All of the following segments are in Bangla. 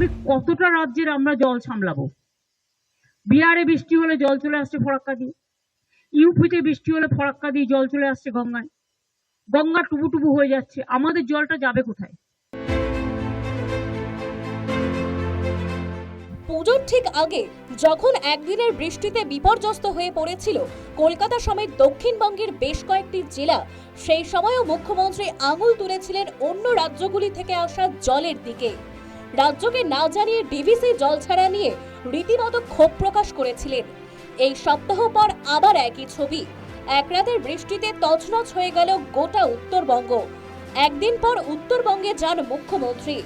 আমি কতটা রাজ্যের আমরা জল সামলাবো? বিহারে বৃষ্টি হলে জল চলে আসছে ফরাক্কা দিয়ে। ইউপিতে বৃষ্টি হলে ফরাক্কা দিয়ে জল চলে আসছে গঙ্গায়। গঙ্গা টুবু টুবু হয়ে যাচ্ছে। আমাদের জলটা যাবে কোথায়? পুজোর ঠিক আগে যখন একদিনের বৃষ্টিতে বিপর্যস্ত হয়ে পড়েছিল কলকাতা সমেত দক্ষিণবঙ্গের বেশ কয়েকটি জেলা, সেই সময়ও মুখ্যমন্ত্রী আঙুল তুলেছিলেন অন্য রাজ্যগুলি থেকে আসা জলের দিকে। রাজ্যকে না জানিয়ে ডিভিসি জল ছাড়া নিয়ে রীতিমতো ক্ষোভ প্রকাশ করেছিলেন। এই সপ্তাহ পর আবার একই ছবি। এক রাতের বৃষ্টিতে তছনছ হয়ে গেল গোটা উত্তরবঙ্গ। একদিন পর উত্তরবঙ্গে যান মুখ্যমন্ত্রী।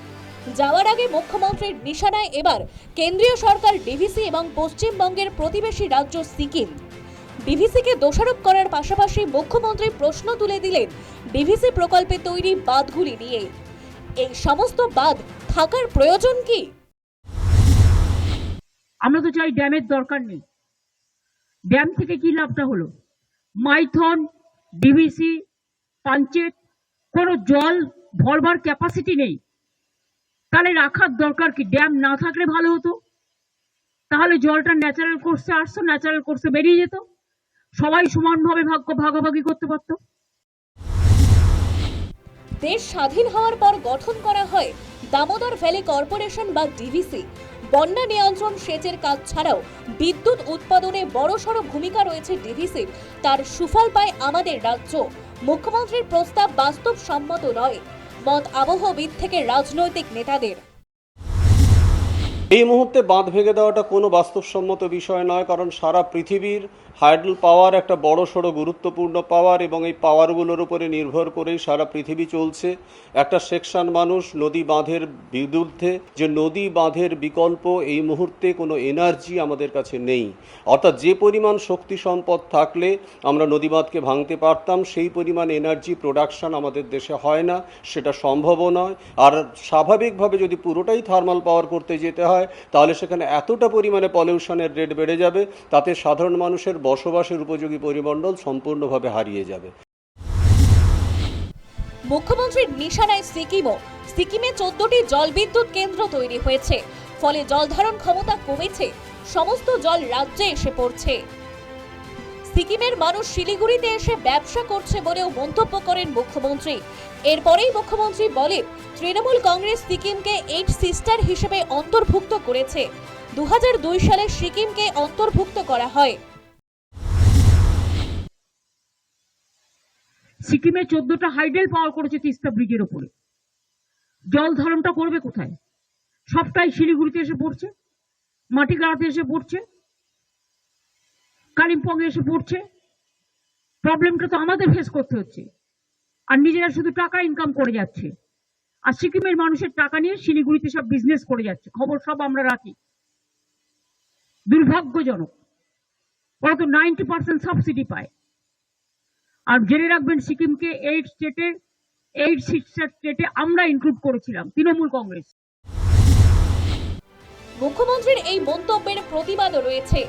যাওয়ার আগে মুখ্যমন্ত্রীর নিশানায় এবার কেন্দ্রীয় সরকার, ডিভিসি এবং পশ্চিমবঙ্গের প্রতিবেশী রাজ্য সিকিম। ডিভিসিকে দোষারোপ করার পাশাপাশি মুখ্যমন্ত্রী প্রশ্ন তুলে দিলেন, ডিভিসি প্রকল্পে তৈরি বাঁধগুলি নিয়ে। এই সমস্ত বাঁধ থাকার প্রয়োজন কি? আমরা তো চাই ড্যামের দরকার নেই। ড্যাম থেকে কি লাভটা হলো? মাইথন ডিভিসি পাঞ্চেত কোনো জল ভরবার ক্যাপাসিটি নেই। তাহলে রাখার দরকার কি? ড্যাম না থাকলে ভালো হতো। তাহলে জলটা ন্যাচারাল কোর্সে আসতো ন্যাচারাল কোর্সে বেরিয়ে যেত। সবাই সমানভাবে ভাগ্য ভাগাভাগি করতে পারতো। দেশ স্বাধীন হওয়ার পর গঠন করা হয় দামোদর ভ্যালি কর্পোরেশন বা ডিভিসি বন্যা নিয়ন্ত্রণ সেচের কাজ ছাড়াও বিদ্যুৎ উৎপাদনে বড়সড় ভূমিকা রয়েছে ডিভিসির তার সুফল পায় আমাদের রাজ্য। মুখ্যমন্ত্রীর প্রস্তাব বাস্তবসম্মত নয়। মত আবহবিদ থেকে রাজনৈতিক নেতাদের। এই মুহূর্তে বাঁধ ভেঙে দেওয়াটা কোনো বাস্তবসম্মত বিষয় নয়, কারণ সারা পৃথিবীর হাইড্রোল পাওয়ার একটা বড় সড়ো গুরুত্বপূর্ণ পাওয়ার এবং এই পাওয়ারগুলোর উপরে নির্ভর করেই সারা পৃথিবী চলছে। একটা সেকশন মানুষ নদী বাঁধের বিরুদ্ধে, যে নদী বাঁধের বিকল্প এই মুহূর্তে কোনো এনার্জি আমাদের কাছে নেই। অর্থাৎ যে পরিমাণ শক্তি সম্পদ থাকলে আমরা নদী বাঁধকে ভাঙতে পারতাম, সেই পরিমাণ এনার্জি প্রোডাকশন আমাদের দেশে হয় না, সেটা সম্ভবও নয়। আর স্বাভাবিকভাবে যদি পুরোটাই থার্মাল পাওয়ার করতে যেতে হয় তাহলে সেখানে এতটা পরিমাণে পলিউশনের রেট বেড়ে যাবে, তাতে সাধারণ মানুষের বসবাসের উপযোগী পরিমণ্ডল সম্পূর্ণভাবে হারিয়ে যাবে। মুখ্যমন্ত্রীর নিশানায় সিকিমও, সিকিমে চোদ্দটি জলবিদ্যুৎ কেন্দ্র তৈরি হয়েছে। ফলে জল ধারণ ক্ষমতা কমেছে, সমস্ত জল রাজ্যে এসে পড়ছে। সিকিমের মানুষ শিলিগুড়িতে এসে ব্যবসা করছে বলেও মন্তব্য করেন মুখ্যমন্ত্রী। এরপরেই মুখ্যমন্ত্রী বলেন, তৃণমূল কংগ্রেস সিকিমকে এইট সিস্টার হিসেবে অন্তর্ভুক্ত করেছে। দুহাজার দুই সালে সিকিমকে অন্তর্ভুক্ত করা হয়। সিকিমে চোদ্দটা হাইডেল পাওয়ার করেছে তিস্তা ব্রিজের ওপরে। জল ধারণটা করবে কোথায়? সবটাই শিলিগুড়িতে এসে পড়ছে মাটিগাড়াতে এসে পড়ছে। কালিম্পং এসে পড়ছে। প্রবলেমটা তো আমাদের ফেস করতে হচ্ছে। আর নিজেরা শুধু টাকা ইনকাম করে যাচ্ছে। আর সিকিমের মানুষের টাকা নিয়ে শিলিগুড়িতে সব বিজনেস করে যাচ্ছে। খবর সব আমরা রাখি। দুর্ভাগ্যজনক। ওরা তো নাইনটি পার্সেন্ট সাবসিডি পায়। আর জেনে রাখবেন, সিকিমকে এইট স্টেটে এইট সিক্সটার স্টেটে আমরা ইনক্লুড করেছিলাম, তৃণমূল কংগ্রেস। মুখ্যমন্ত্রীর এই মন্তব্যের প্রতিবাদও রয়েছে।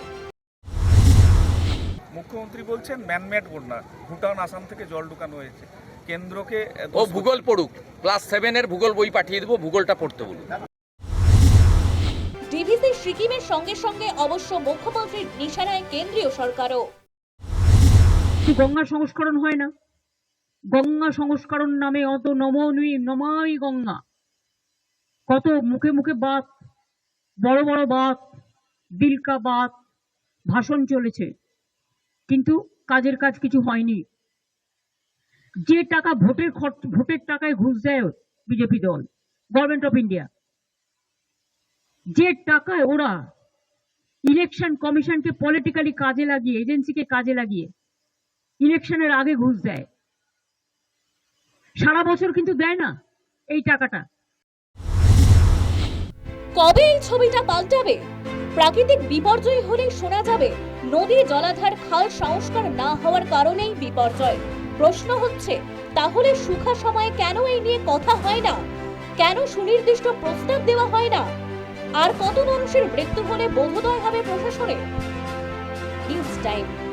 মুখ্যমন্ত্রী বলছেন ম্যানমেড বন্যা ভুটান আসাম থেকে জল ঢুকানো হয়েছে। কেন্দ্রকে ও ভূগোল পড়ুক ক্লাস সেভেনের ভূগোল বই পাঠিয়ে দেবো ভূগোলটা পড়তে বলুন। ডিভিসি সিকিমের সঙ্গে সঙ্গে অবশ্য মুখ্যমন্ত্রীর নিশানায় কেন্দ্রীয় সরকারও। কি গঙ্গা সংস্করণ হয় না। গঙ্গা সংস্করণ নামে অত নমনুই নমাই গঙ্গা। কত মুখে মুখে বাত বড় বড় বাত দিলকা বাত ভাষণ চলেছে। কিন্তু কাজের কাজ কিছু হয়নি। যে টাকা ভোটের খরচ, ভোটের টাকায় ঘুষ দেয় বিজেপি দল গভর্নমেন্ট অফ ইন্ডিয়া যে টাকায় ওরা ইলেকশন কমিশনকে পলিটিক্যালি কাজে লাগিয়ে এজেন্সিকে কাজে লাগিয়ে ইলেকশনের আগে ঘুষ দেয়। সারা বছর কিন্তু দেয় না এই টাকাটা। কবে এই ছবিটা পাল্টাবে? প্রাকৃতিক বিপর্যয় হলেই শোনা যাবে, নদী জলাধার খাল সংস্কার না হওয়ার কারণেই বিপর্যয়। প্রশ্ন হচ্ছে, তাহলে সুখা সময়ে কেন এই নিয়ে কথা হয় না? কেন সুনির্দিষ্ট প্রস্তাব দেওয়া হয় না? আর কত মানুষের মৃত্যু হলে বোধোদয় হবে প্রশাসনে? News time.